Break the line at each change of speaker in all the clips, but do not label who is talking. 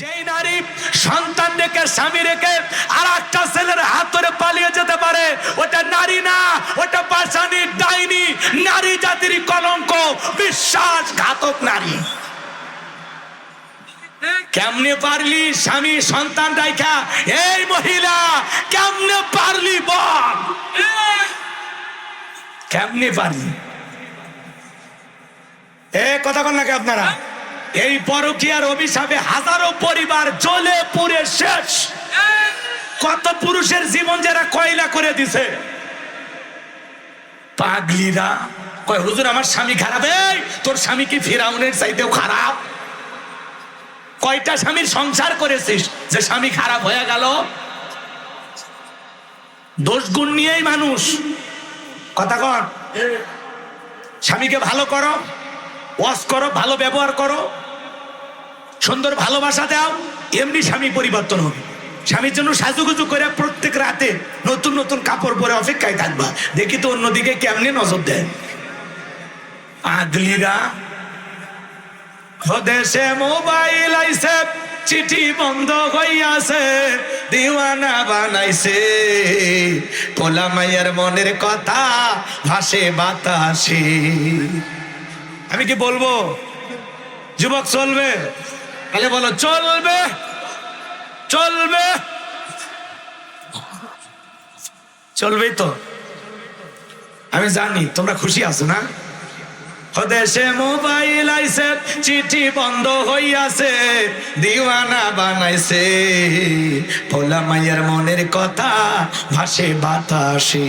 যেই নারী সন্তান রেখে, স্বামী রেখে আর একটা ছেলের হাত ধরে পালিয়ে যেতে পারে, ওটা নারী না, ওটা পাশানি, ডাইনি, নারী জাতির কলঙ্ক, বিশ্বাসঘাতক নারী। কেমনে পারলি স্বামী সন্তান রাইখা? এই মহিলা, কেমনে পারলি বল? কেমনে পারলি? এ কথা কন নাকি আপনারা? এই পরকীয়ার অভিশাপে হাজারো পরিবার জ্বলে পুড়ে শেষ। কত পুরুষের জীবন যারা কয়লা করে দিছে। পাগলিরা। কয়, হুজুর, আমার স্বামী খারাপ। এই, তোর স্বামী কি ফিরাউনের চাইতেও খারাপ? কয়টা স্বামীর সংসার করেছিস যে স্বামী খারাপ হয়ে গেল? দোষ গুণ নিয়েই মানুষ। কথা কন। স্বামীকে ভালো করো। ওয়াশ করো, ভালো ব্যবহার করো। সুন্দর ভালোবাসা দাও, এমনি স্বামী পরিবর্তন হবে। স্বামীর জন্য সাজুগুজু করে প্রত্যেক রাতে নতুন নতুন কাপড় পরে অপেক্ষায় থাকবা। দেখি তো অন্যদিকে কেমনে নজর দেয়। আগলিরা দেশে মোবাইল আইছে, চিঠি বন্ধ হইয়াছে, দিওয়ানা বানাইছে। পোলা মাইয়ার মনের কথা ভাসে বাতাসে। আমি কি বলব? যুবক চলবে। তাহলে বলো, চলবে। চলবে। চলবেই তো। আমি জানি, তোমরা খুশি আছো না? দেশে মোবাইল আইছে, চিঠি বন্ধ হইয়াছে, দিওয়ানা বানাইছে। পোলা মাইয়ার মনের কথা ভাসে বাতাসে।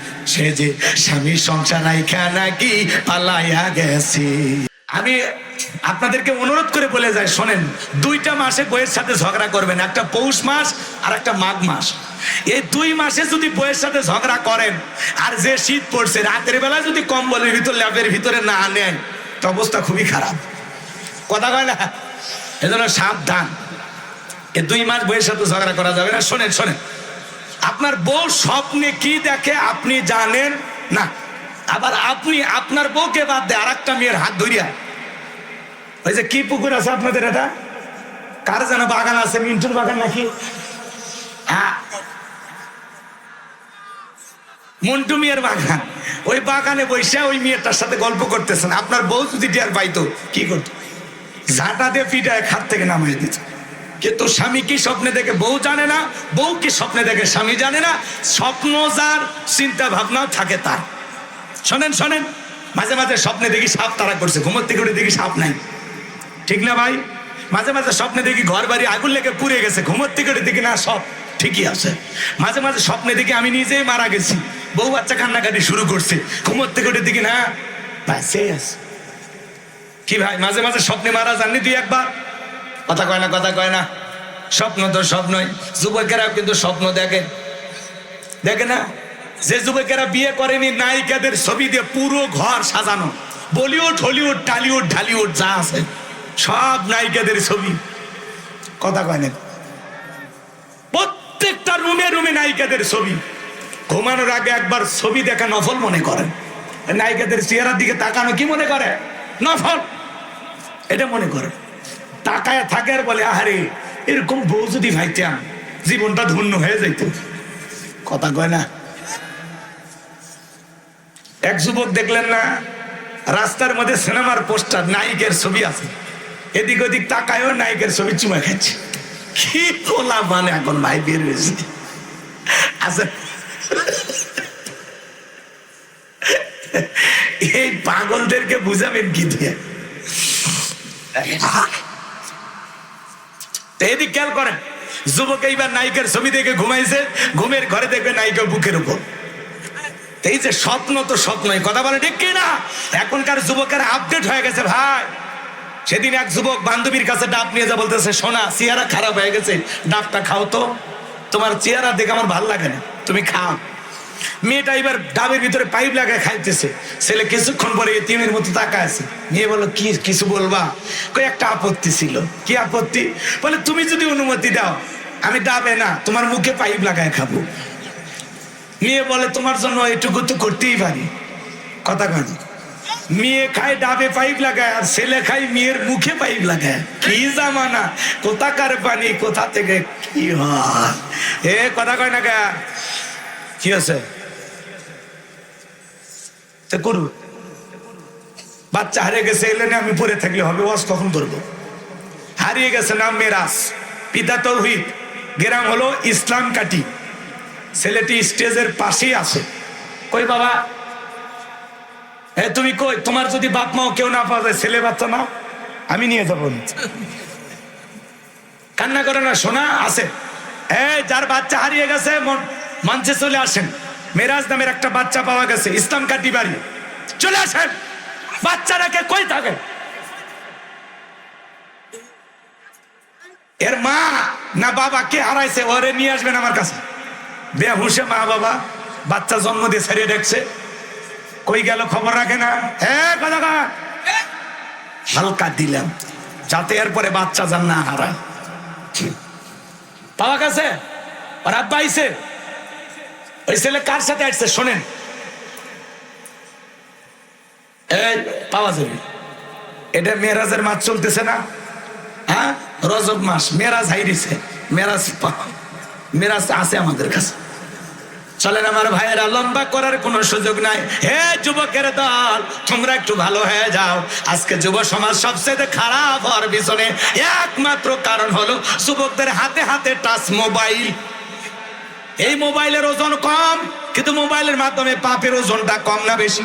সে যে স্বামী সংসার আইখা নাকি পালাইয়া গেছে। আমি আপনাদেরকে অনুরোধ করে বলে যাই, শোনেন, দুইটা মাসে বইয়ের সাথে ঝগড়া করবেন, একটা পৌষ মাস আর একটা মাঘ মাস। এই দুই মাসে যদি বইয়ের সাথে ঝগড়া করেন, আর যে শীত পড়ছে, রাতের বেলা যদি কম্বলের ভিতর, ল্যাবের ভিতরে না নেন তো অবস্থা খুবই খারাপ। কথা কয় না? এজন্য সাবধান। এই দুই মাস বইয়ের সাথে ঝগড়া করা যাবে না। শোনেন শোনেন। আপনার বউ স্বপ্নে কি দেখে আপনি জানেন? না। আবার আপনি, আপনার বউকে বাদ দেয় আর একটা মেয়ের হাত ধরিয়া। ওই যে কি পুকুর আছে আপনাদের এটা? কার যেন বাগান আছে, মিন্টুর বাগান নাকি? হ্যাঁ। মন্টু মেয়ের বাগান। ওই বাগানে বসে ওই মেয়েটার সাথে গল্প করতেছেন। আপনার বউ যদি টিয়ার পাইতো, কি করতো? ঝাঁটা দিয়ে পিটায় খাট থেকে নামাই দিত। কিন্তু স্বামী কি স্বপ্নে দেখে বউ জানে না? বউ কি স্বপ্নে দেখে স্বামী জানে না? স্বপ্ন যার, চিন্তা ভাবনাও থাকে তার। শোনেন শোনেন। মাঝে মাঝে স্বপ্নে দেখি সাপ তারা করছে। ঘুমোতে করে দেখি সাপ নাই। ঠিক না ভাই? মাঝে মাঝে স্বপ্নে দেখি ঘর বাড়ি আগুন লেগে পুড়ে গেছে। ঘুমোতে করে দেখি না, সব ঠিকই আছে। মাঝে মাঝে স্বপ্নে দেখি আমি নিজেই মারা গেছি। বউ বাচ্চা কান্নাকাটি শুরু করছে। ঘুমোতে করে দেখি না আছে। কি ভাই, মাঝে মাঝে স্বপ্নে মারা যাননি তুই একবার? কথা কয় না, কথা কয় না। স্বপ্ন তো স্বপ্নই। যুবকেরা কিন্তু স্বপ্ন দেখে। দেখে না? যে যুবকেরা বিয়ে করেনি, নায়িকাদের ছবি দিয়ে পুরো ঘর সাজানো। বলিউড, হলিউড, টালিউড, ঢালিউড যা আছে, সব নায়িকাদের ছবি। কথা কয় না। প্রত্যেকটা রুমে রুমে নায়িকাদের ছবি। ঘুমানোর আগে একবার ছবি দেখা নফল মনে করেন নায়িকাদের চেহারার দিকে তাকানো কি মনে করে? নফল। এটা মনে করে। তাকায় থাকে আর বলে, আহারে, এরকম বউ যদি ভাইতাম, জীবনটা ধন্য হয়ে যাইত। কথা কয় না। এক যুবক দেখলেন না, রাস্তার মধ্যে সিনেমার পোস্টার, নায়িকের ছবি আছে। এদিক ওদিক তাকায়ও নায়িকের ছবি চুমা খাচ্ছে। কি কোলা মানে এখন ভাই বের হয়েছে? আচ্ছা। এই পাগলদেরকে বুঝাবেন কি দিয়ে? এদিক খেয়াল করেন, যুবক এইবার নায়িকার ছবি দেখে ঘুমাইছে, ঘুমের ঘরে দেখবে নায়িকা বুকের উপর। এই যে স্বপ্ন তো স্বপ্নই কথা বলে ঠিক না এখনকার যুবকের আপডেট হয়ে গেছে ভাই। সেদিন এক যুবক বান্ধবীর কাছে ডাব নিয়ে যা বলতেছে, সোনা, চেহারা খারাপ হয়ে গেছে, ডাবটা খাও তো। তোমার চেহারা দেখে আমার ভালো লাগে না, তুমি খাও। মেয়েটা এবার ডাবের ভিতরে পাইপ লাগায় খাইতেছে। ছেলে কিছুক্ষণ পরে তিনের মতো তাকা আছে। মেয়ে বলো কি, কিছু বলবা? কই একটা আপত্তি ছিল। কি আপত্তি? বলে, তুমি যদি অনুমতি দাও, আমি ডাবে না, তোমার মুখে পাইপ লাগায় খাব। মেয়ে বলে, তোমার জন্য এটুকু তো করতেই পারি। কথা কেন মেয়ে খায়, ডাবে পাইপ লাগায়, আর ছেলে খায়, মেয়ের মুখে পাইপ লাগায়। কি জামানা, কোথাকার পানি কোথা থেকে কি হয়? এ, কথা কয় না কি আছে? তা করু বাচ্চা হারিয়ে গেছে, এলে না আমি পড়ে থাকলে হবে, ওয়াজ কখন করব? হারিয়ে গেছে নাম মেরাজ, পিতা তৌহিদ, গ্রাম হলো ইসলাম কাটি। ছেলেটি স্টেজের পাশেই আছে। কই বাবা? এ, তুমি কই? তোমার যদি বাপ মাও কেউ না পাওয়া যায়, ছেলে বাচ্চা নাও, আমি নিয়ে যাব কান্না করে না শোনা আছে। এই যার বাচ্চা হারিয়ে গেছে মঞ্চে চলে আসেন। মেরাজ নামের একটা বাচ্চা পাওয়া গেছে, ইসলাম কাটি বাড়ি চলে আসেন, বাচ্চাটাকে কই থাকে এর মা না বাবা, কে হারাইছে? ওরে নিয়ে আসবেন আমার কাছে। বেহুশে মা বাবা, বাচ্চা জন্ম দিয়ে ছাড়িয়ে দেখছে। কই গেল খবর রাখে না? হ্যাঁ কথা হালকা দিলাম, যাতে এরপরে বাচ্চা যান না হারায়। পাওয়া গেছে? আর আব্বা আইছে? ওই ছেলে কার সাথে আসছে, শোনেন। পাওয়া যাবে। এটা মেরাজের মাছ চলতেছে না? হ্যাঁ? রজব মাস মেরাজ হাইরিছে। মেরাজ পা- মেরাজ আছে আমাদের কাছে। চলেন আমার ভাইয়েরা, লম্বা করার কোনো সুযোগ নাই। হে যুবকের দল, তোমরা একটু ভালো হয়ে যাও। আজকে যুব সমাজ সবচেয়ে খারাপ হওয়ার পিছনে একমাত্র কারণ হলো যুবকদের হাতে হাতে টাচ মোবাইল। এই মোবাইলের ওজন কম, কিন্তু মোবাইলের মাধ্যমে পাপের ওজনটা কম না বেশি।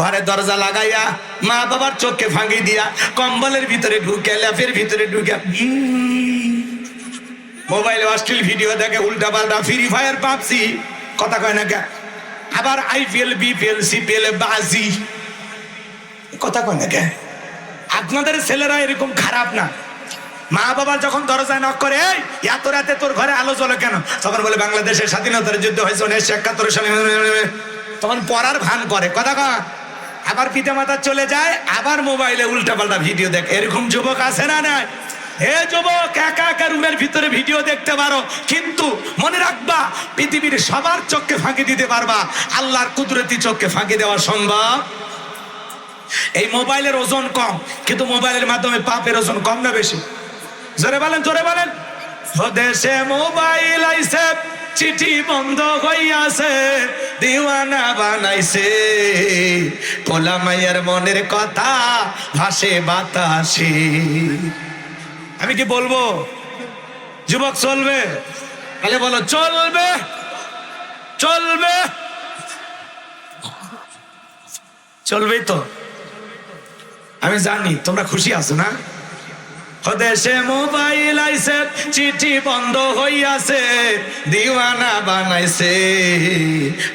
ঘরে দরজা লাগাইয়া মা বাবার চোখকে ফাঁকি দিয়া কম্বলের ভিতরে ঢুকে, ল্যাপের ভিতরে ঢুকে। মোবাইলে অশ্লীল ভিডিও দেখে উল্টা পাল্টা ফ্রি ফায়ার পাবজি। কথা কয় না কে? আবার আইপিএল বিপিএল সিপিএল বাজি। কথা কয় না কে? আপনাদের ছেলেরা এরকম খারাপ না। মা বাবা যখন দরজায় নক করে "এই, এত রাতে তোর ঘরে আলো জ্বলে কেন? তখন বলে বাংলাদেশের স্বাধীনতার যুদ্ধ হয়েছে উনিশশো একাত্তর সালে। তখন পড়ার ভান করে কথা কয় আবার পিতা মাতা চলে যায় আবার মোবাইলে উল্টা পাল্টা ভিডিও দেখ। এরকম যুবক আছে না নাই? হে যুবক একা একা রুমের ভিতরে ভিডিও দেখতে পারো কিন্তু মনে রাখবা পৃথিবীর সবার চোখকে ফাঁকি দিতে পারবা। আল্লাহর কুদরতি চোখকে ফাঁকি দেওয়া সম্ভব। এই মোবাইলের ওজন কম কিন্তু মোবাইলের মাধ্যমে পাপের ওজন কম না বেশি? জোরে বলেন জোরে বলেন। ও দেশে মোবাইল আইছে, চিঠি বন্ধ হইয়াছে, দিওয়ানা বানাইছে। পোলা মাইয়ার মনের কথা, ভাসে বাতাসে। আমি কি বলব? যুবক চলবে? তাহলে বলো, চলবে? চলবে? চলবেই তো। আমি জানি, তোমরা খুশি আছো না? দেশে মোবাইল আইছে চিঠি বন্ধ হইয়াছে দিওয়ানা বানাইছে।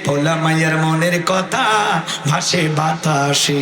পোলা মায়ের মনের কথা ভাসে বাতাসে।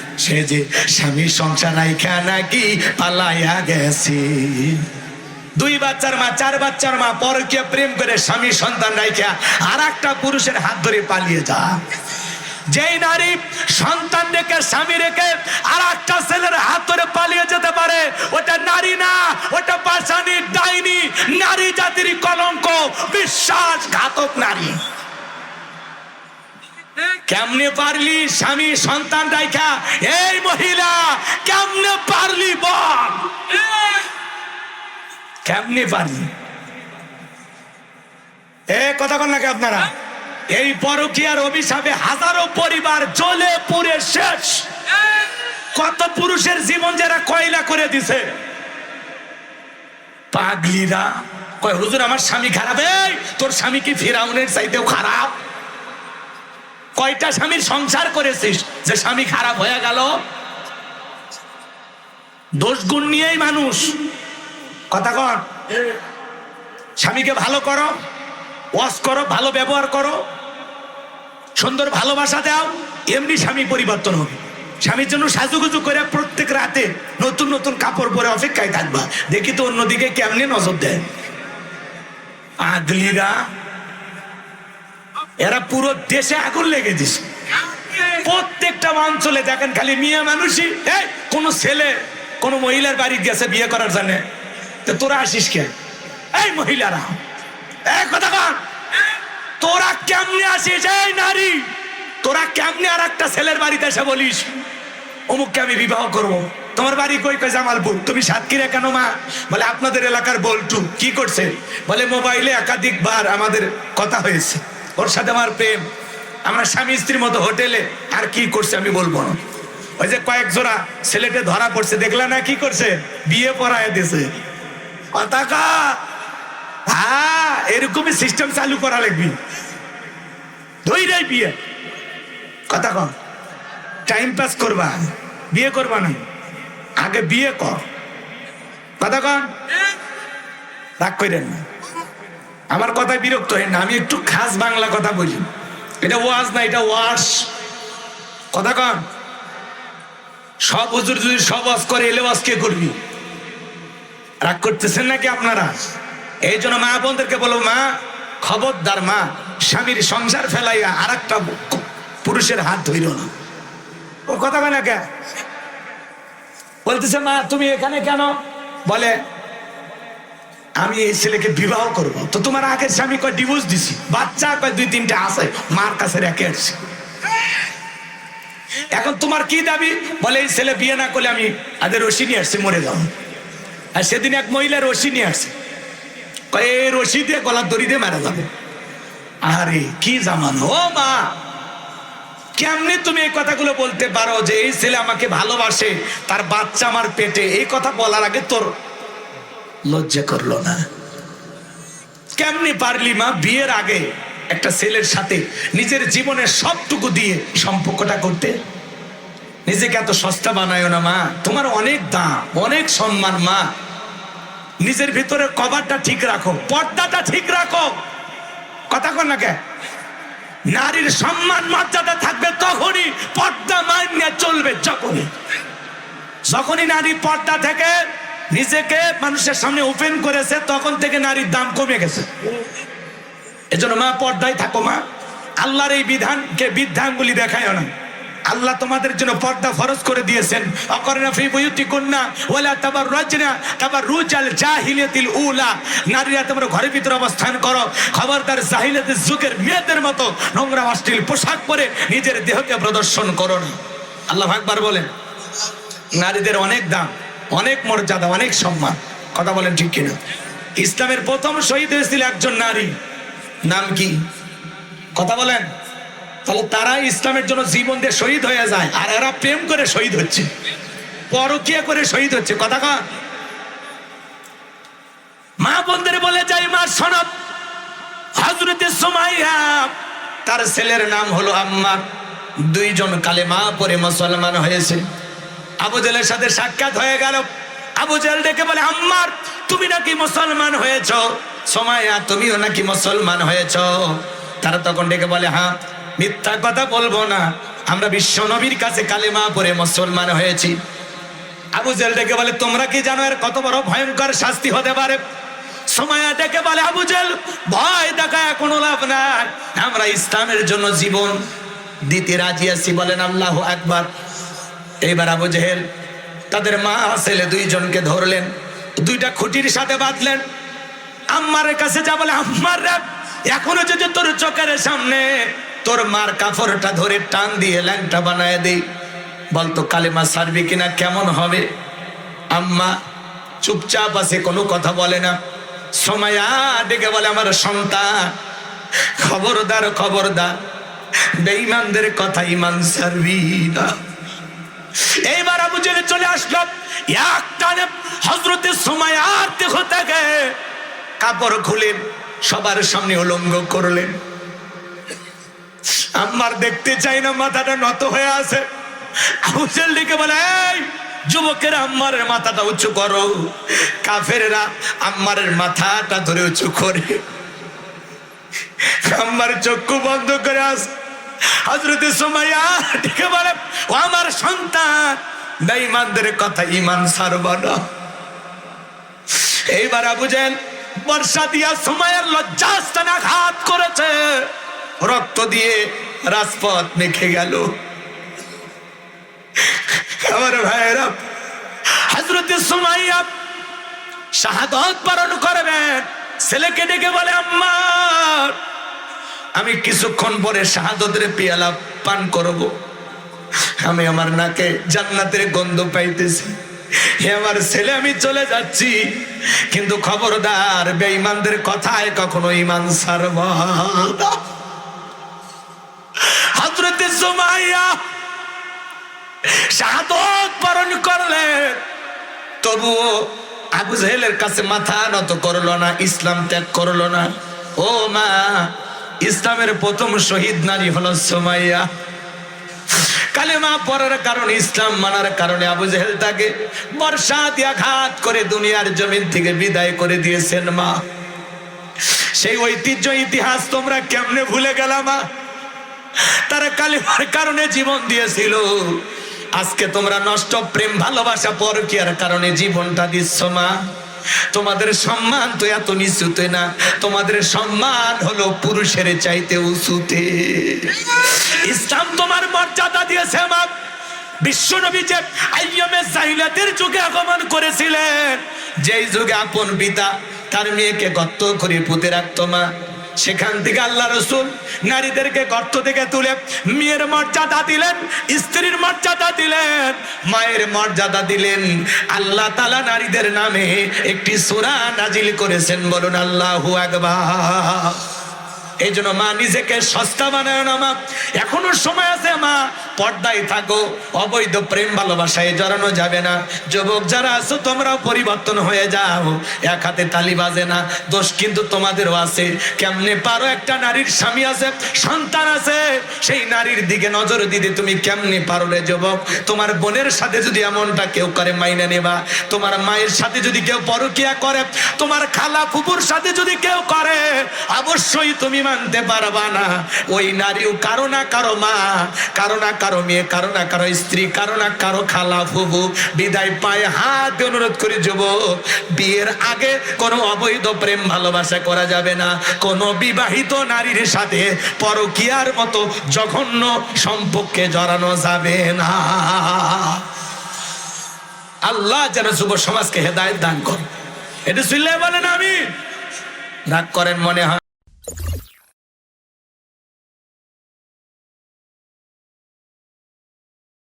সে যে স্বামী সংসার আইখা নাকি পালাইয়া গেছে? দুই বাচ্চার মা, চার বাচ্চার মা পরকে প্রেম করে স্বামী সন্তান রাইখা আর একটা পুরুষের হাত ধরে পালিয়ে যা। যেই নারী সন্তান রেখে, স্বামী রেখে আর একটা ছেলের হাত ধরে পালিয়ে যেতে পারে, ওটা নারী না, ওটা পাশানি ডাইনি, নারী জাতির কলঙ্ক, বিশ্বাসঘাতক নারী। কেমনে পারলি স্বামী সন্তান রাইখা? এই মহিলা, কেমনে পারলি বল? কেমনে পারলি? এ, কথা কন নাকি আপনারা? এই পরকীয়ার অভিশাপে হাজারো পরিবার জ্বলে পুড়ে শেষ। কত পুরুষের জীবন যারা কয়লা করে দিছে। পাগলিরা। কয়, হুজুর, আমার স্বামী খারাপ? এই, তোর স্বামী কি ফিরাউনের চাইতেও খারাপ? কয়টা স্বামীর সংসার করেছিস? যে স্বামী খারাপ হয়ে গেল? দোষ গুণ নিয়েই মানুষ। কথা কন। স্বামীকে ভালো করো, ওয়াশ করো, ভালো ব্যবহার করো, সুন্দর ভালোবাসা দাও, এমনি স্বামী পরিবর্তন হবে। স্বামীর জন্য সাজুগুজু করে প্রত্যেক রাতে নতুন নতুন কাপড় পরে অপেক্ষায় থাকবা। দেখি তো অন্যদিকে কেমনে নজর দেয়। আগলিরা এরা পুরো দেশে আগুন লেগে দিছে। প্রত্যেকটা অঞ্চলে দেখেন খালি মেয়ে মানুষই। এই, কোন ছেলে, কোন মহিলার বাড়ি গেছে বিয়ে করার জন্য। তো তোরা আসিস কে? এই মহিলারা। এই কথা কন। তোরা কেমনে আসিস? এই নারী। তোরা কেমনে আর একটা ছেলের বাড়িতে এসে বলিস, অমুককে আমি বিবাহ করব। তোমার বাড়ি কই কই জামালপুর? তুমি সাতক্ষীরা কেন মা? বলে, আপনাদের এলাকার বল্টু। কি করছে? বলে, মোবাইলে একাধিকবার আমাদের কথা হয়েছে। ওর সাথে আমার প্রেম। আমরা স্বামী স্ত্রীর মতো হোটেলে আর কি করছে আমি বলব না। ওই যে কয়েক জোড়া ছেলেটে ধরা পড়ছে দেখলা না কি করছে? বিয়ে পড়ায় দিছে। কথা কা হ্যাঁ এরকমই সিস্টেম চালু করা লাগবি। ধৈরাই বিয়ে। কথা কম টাইম পাস করবা। বিয়ে করবা না। আগে বিয়ে কর। কথা কন রাগ করেন না। আমার কথায় বিরক্ত হয় না, আমি একটু খাস বাংলা কথা বলি। এটা ওয়াজ না, এটা ওয়াশ। কথা কন। সব হুজুর যদি সব ওয়াজ করে, এলে ওয়াজ কে করবি? রাগ করতেছেন নাকি আপনারা? এই জন্য মা বোনদেরকে বলো, মা, খবরদার মা, স্বামীর সংসার ফেলাইয়া আর একটা পুরুষের হাত ধইল না। ও কথা বলে কে? বলতেছে, মা, তুমি এখানে কেন? বলে আমি এই ছেলেকে বিবাহ করব। তো তোমার আগের স্বামী কয় ডিভোর্স দিছি, বাচ্চা কয় দুই তিনটা আছে, মার কাছে রেখে আসছি। এখন তোমার কি দাবি? বলে এই ছেলে বিয়ে না করলে আমি আদের রশি নিয়ে আসছি, মরে যাও আর সেদিন এক মহিলা রশি নিয়ে আসছে। কয় এই রশি দিয়ে গলার দড়ি দিয়ে মারা যাবে। আরে, কি জামানো? ও মা! কেমনে তুমি এই কথাগুলো বলতে পারো যে এই ছেলে আমাকে ভালোবাসে, তার বাচ্চা আমার পেটে? এই কথা বলার আগে তোর লজ্জা করল না। কেমনি পারলি মা বিয়ের আগে একটা ছেলের সাথে নিজের জীবনের সবটুকু দিয়ে সম্পর্কটা করতে? নিজেকে এত সস্তা বানায় না মা। তোমার অনেক দাম, অনেক সম্মান মা। নিজের ভিতরে কভারটা ঠিক রাখো, পর্দাটা ঠিক রাখো। কথা কর না কে? নারীর সম্মান মর্যাদা থাকবে তখনই পর্দা মান্য চলবে, যখনই। যখনই নারী পর্দা থেকে নিজেকে মানুষের সামনে ওপেন করেছে, তখন থেকে নারীর দাম কমে গেছে। এজন্য মা, পর্দায় থাকো মা। আল্লাহর এই বিধানকে, বিধানগুলি দেখায় না। আল্লাহ তোমাদের জন্য পর্দা ফরজ করে দিয়েছেন। অকরনা ফি বুয়ুতিকুন্না ওয়ালা তাবাররাজনা তাবাররুজাল জাহিলিয়াতিল উলা। নারীরা তোমরা ঘরের ভিতরে অবস্থান করো। খবরদার জাহিলিয়াতের যুগের মেয়েদের মতো নোংরা অশ্লীল পোশাক পরে নিজের দেহকে প্রদর্শন করো না। আল্লাহ আকবার বলেন, নারীদের অনেক দাম। অনেক মর্যাদা, অনেক সম্মান। কথা বলেন ঠিক কিনা? ইসলামের প্রথম শহীদ হয়েছিল একজন নারী। নাম কি? কথা বলেন। তাহলে তারা ইসলামের জন্য জীবন দিয়ে শহীদ হয়ে যায়, আর এরা প্রেম করে শহীদ হচ্ছে। পরকিয়া করে শহীদ হচ্ছে। কথা কন। মা বন্ধের বলে যাই মা সনদ হজরতে সোমাইয়া। তার ছেলের নাম হলো আম্মা। দুইজন কালে মা পরে মুসলমান হয়েছে। আবু জেলের সাথে সাক্ষাৎ হয়ে গেল। আবু জেল ডেকে বলে, আম্মার, তুমি নাকি মুসলমান হয়েছ? সোমাইয়া, তুমিও নাকি মুসলমান হয়েছ? তারা তখন ডেকে বলে হ্যাঁ মিথ্যা কথা বলব না। আমরা বিশ্ব নবীর কাছে কালেমা পরে মুসলমান হয়েছি। আবু জেল ডেকে বলে, তোমরা কি জানো এর কত বড় ভয়ঙ্কর শাস্তি হতে পারে? সময় ডেকে বলে, আবু জেল, ভয় দেখা কোনো লাভ নাই। আমরা ইসলামের জন্য জীবন দিতে রাজি আছি। বলেন, আল্লাহ একবার এইবার আবু জেহেল তাদের মা ছেলে দুইজনকে ধরলেন, দুইটা খুঁটির সাথে বাঁধলেন। আম্মারের কাছে যা বলে, আম্মার এখনও যদি তোর চোখের সামনে তোর মার কাপড়টা ধরে টান দিয়ে ল্যাংটা বানায় দেই, বলতো, কালেমা সারবি কিনা, কেমন হবে? আম্মা চুপচাপ আছে, কোনো কথা বলে না। সময়া ডেকে বলে, আমার সন্তান, খবরদার খবরদার, বেঈমানদের কথা ইমান সারবি না। এইবার আবু জেলে চলে আসলো। এক হজরতের সময় আর দেখো তাকে কাপড় খুলেন সবার সামনে উলঙ্গ করলেন। আমার দেখতে চাই না, মাথাটা নত হয়ে আছে। আবু জেল ডেকে বলে, এই যুবকেরা, আম্মারের মাথাটা উঁচু করো। কাফেরেরা আম্মারের মাথাটা ধরে উঁচু করে। আম্মার চক্ষু বন্ধ করে আস হজরতে সোমাইয়া বলে, ও আমার সন্তান, বেঈমানদের কথা ইমান সারব না। এইবার জেল বর্ষা দিয়া সময়ের লজ্জাস্থানে আঘাত করেছে। রক্ত দিয়ে রাজপথ মেখে গেল। আমার ভাইয়েরা হজরতে সুমাইয়া শাহাদত পালন করবেন। ছেলেকে ডেকে বলে, আম্মা আমি কিছুক্ষণ পরে শাহাদতের পিয়ালা পান করব। আমি আমার নাকে জান্নাতের গন্ধ পাইতেছি। হে আমার ছেলে, আমি চলে যাচ্ছি। কিন্তু খবরদার বেঈমানদের কথায় কখনো ইমান সারব। হজরতে সুমাইয়া শাহাদত বরণ করলেন তবুও আবু জাহেলের কাছে মাথা নত করল না, ইসলাম ত্যাগ করল না। ও মা ইসলামের প্রথম শহীদ নারী হলো সোমাইয়া। কালেমা পড়ার কারণে, ইসলাম মানার কারণে আবু জাহেল তাকে বর্ষা দিয়া ঘাত করে দুনিয়ার জমিন থেকে বিদায় করে দিয়েছেন মা। সেই ঐতিহ্য, ইতিহাস তোমরা কেমনে ভুলে গেলাম মা? তারা কালিমার কারণে জীবন দিয়েছিল। আজকে তোমরা নষ্ট প্রেম, ভালোবাসা, পরকিয়ার কারণে জীবনটা দিচ্ছ মা। তোমাদের সম্মান তো এত নিচুতে না। তোমাদের সম্মান হলো পুরুষের চাইতে উঁচুতে। ইসলাম তোমার মর্যাদা দিয়েছে মা বিশ্বনবী যে আইয়মে জাহিলাতের যুগে আগমন করেছিলেন, যেই যুগে আপন পিতা তার মেয়েকে গত্ত করে পুঁতে রাখতো মা। সেখান থেকে আল্লাহ রসুল নারীদেরকে গর্ত থেকে তুলে মেয়ের মর্যাদা দিলেন, স্ত্রীর মর্যাদা দিলেন, মায়ের মর্যাদা দিলেন। আল্লাহ তালা নারীদের নামে একটি সুরা নাজিল করেছেন, বলুন আল্লাহু আকবার। এই জন্য মা নিজেকে সস্তা বানায় না মা। এখনও সময় আছে মা পর্দায় থাকো। অবৈধ প্রেম ভালোবাসায় জড়ানো যাবে না। যুবক যারা আছো, তোমরাও পরিবর্তন হয়ে যাও। এক হাতে তালি বাজে না, দোষ কিন্তু তোমাদেরও আছে। কেমনে পারো একটা নারীর স্বামী আছে, সন্তান আছে? সেই নারীর দিকে নজর দিতে তুমি কেমনে পারো রে যুবক? তোমার বোনের সাথে যদি এমনটা কেউ করে, মাইনে নেবা। তোমার মায়ের সাথে যদি কেউ পরকিয়া করে, তোমার খালা ফুপুর সাথে যদি কেউ করে, অবশ্যই তুমি মানতে পারবা না। ওই নারীও কারও না কারও মা, কারও না কারও মেয়ে, কারও না কারও স্ত্রী, কারও না কারও খালা ফুবু বিদায় পায়ে হাত অনুরোধ করি যুব বিয়ের আগে কোনো অবৈধ প্রেম ভালোবাসা করা যাবে না। কোনো বিবাহিত নারীর সাথে পরকিয়ার মতো জঘন্য সম্পর্কে জড়ানো যাবে না। আল্লাহ যেন যুব সমাজকে হেদায়ত দান করে। এটা শুনলে বলেন আমি। রাগ করেন মনে হয়।